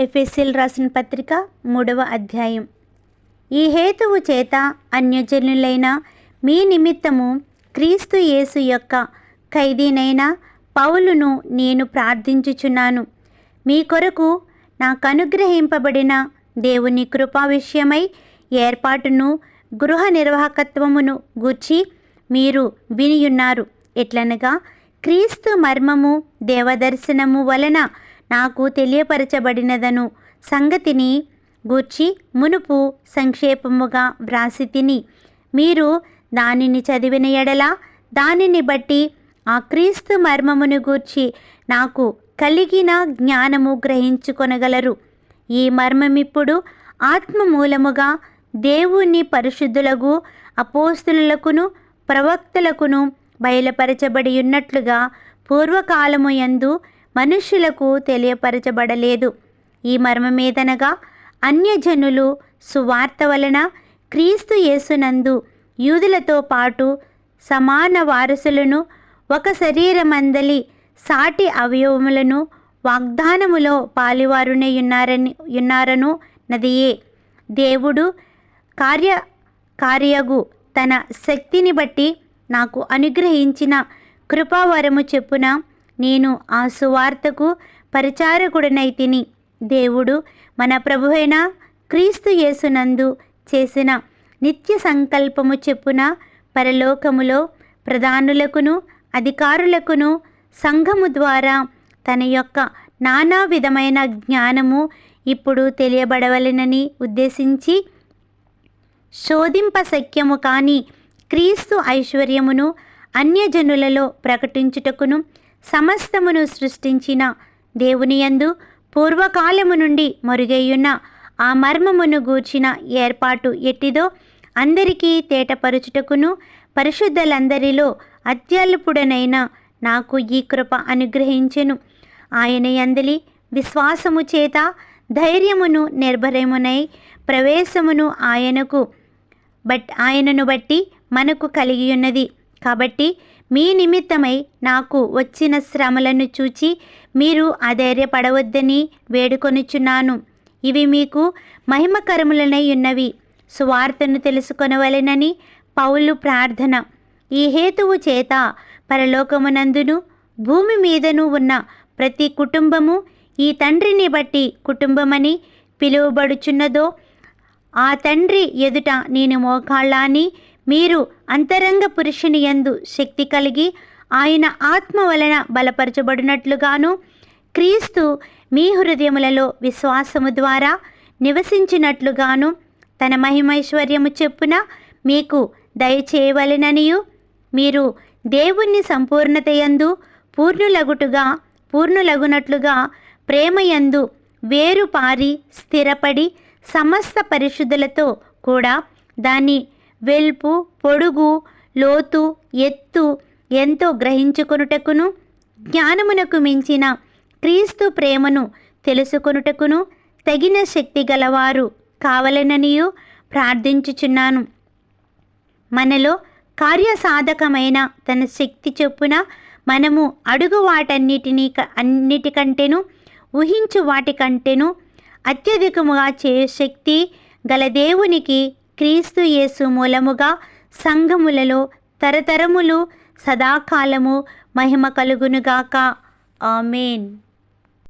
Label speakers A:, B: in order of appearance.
A: FSL రాసిన పత్రిక మూడవ అధ్యాయం. ఈ హేతువు చేత అన్యజనులైన మీ నిమిత్తము క్రీస్తు యేసు యొక్క ఖైదీనైన పౌలును నేను ప్రార్థించుచున్నాను. మీ కొరకు నాకు అనుగ్రహింపబడిన దేవుని కృపా విషయమై ఏర్పాటును గృహ నిర్వాహకత్వమును గూర్చి మీరు వినియున్నారు. ఎట్లనగా క్రీస్తు మర్మము దేవదర్శనము వలన నాకు తెలియపరచబడినదను. సంగతిని గూర్చి మునుపు సంక్షేపముగా వ్రాసి తిని మీరు దానిని చదివిన ఎడల దానిని బట్టి ఆ క్రీస్తు మర్మమును గూర్చి నాకు కలిగిన జ్ఞానము గ్రహించుకొనగలరు. ఈ మర్మమిప్పుడు ఆత్మ మూలముగా దేవుని పరిశుద్ధులకు అపోస్తులకును ప్రవక్తలకును బయలుపరచబడి ఉన్నట్లుగా పూర్వకాలము యందు మనుష్యులకు తెలియపరచబడలేదు. ఈ మర్మమేదనగా అన్యజనులు సువార్త వలన క్రీస్తు యేసునందు యూదులతో పాటు సమాన వారసులను ఒక శరీరమందలి సాటి అవయవములను వాగ్దానములో పాలివారునే ఉన్నారని ఉన్నారను నదియే. దేవుడు కార్య కార్యగు తన శక్తిని బట్టి నాకు అనుగ్రహించిన కృపావరము చెప్పున నేను ఆ సువార్తకు పరిచారకుడనైతిని దేవుడు మన ప్రభువైన క్రీస్తు యేసునందు చేసిన నిత్య సంకల్పము చెప్పున పరలోకములో ప్రధానులకును అధికారులకును సంఘము ద్వారా తన యొక్క నానా విధమైన జ్ఞానము ఇప్పుడు తెలియబడవలెనని ఉద్దేశించి శోధింప శక్యము కాని క్రీస్తు ఐశ్వర్యమును అన్యజనులలో ప్రకటించుటకును సమస్తమును సృష్టించిన దేవునియందు పూర్వకాలము నుండి మరుగైయున్న ఆ మర్మమును గూర్చిన ఏర్పాటు ఎట్టిదో అందరికీ తేటపరుచుటకును పరిశుద్ధులందరిలో అత్యల్పుడనైన నాకు ఈ కృప అనుగ్రహించెను. ఆయన యందలి విశ్వాసము చేత ధైర్యమును నిర్భరమునై ప్రవేశమును ఆయనకు బట్ ఆయనను బట్టి మనకు కలిగి ఉన్నది కాబట్టి మీ నిమిత్తమై నాకు వచ్చిన శ్రమలను చూచి మీరు అధైర్యపడవద్దని వేడుకొనుచున్నాను. ఇవి మీకు మహిమకరములనై ఉన్నవి. సువార్తను తెలుసుకొనవలెనని పౌలు ప్రార్థన. ఈ హేతువు చేత పరలోకమునందును భూమి మీదను ఉన్న ప్రతి కుటుంబము ఈ తండ్రిని బట్టి కుటుంబమని పిలువబడుచున్నదో ఆ తండ్రి ఎదుట నేను మోకాళ్ళాని మీరు అంతరంగ పురుషుని యందు శక్తి కలిగి ఆయన ఆత్మ వలన బలపరచబడినట్లుగాను క్రీస్తు మీ హృదయములలో విశ్వాసము ద్వారా నివసించినట్లుగాను తన మహిమైశ్వర్యము చెప్పున మీకు దయచేయవలెననియు. మీరు దేవుణ్ణి సంపూర్ణతయందు పూర్ణులగుటుగా పూర్ణులగునట్లుగా ప్రేమయందు వేరు పారి స్థిరపడి సమస్త పరిశుద్ధులతో కూడా దాన్ని వెల్పు పొడుగు లోతు ఎత్తు ఎంతో గ్రహించుకొనుటకును జ్ఞానమునకు మించిన క్రీస్తు ప్రేమను తెలుసుకొనుటకును తగిన శక్తి గలవారు కావలననియు ప్రార్థించుచున్నాను. మనలో కార్యసాధకమైన తన శక్తి చొప్పున మనము అడుగు వాటన్నిటినీ అన్నిటికంటేను ఊహించు వాటికంటేను అత్యధికముగా చే శక్తి గల దేవునికి క్రీస్తు యేసు మూలముగా సంఘములలో తరతరములు సదాకాలము మహిమ కలుగునుగాక. ఆమెన్.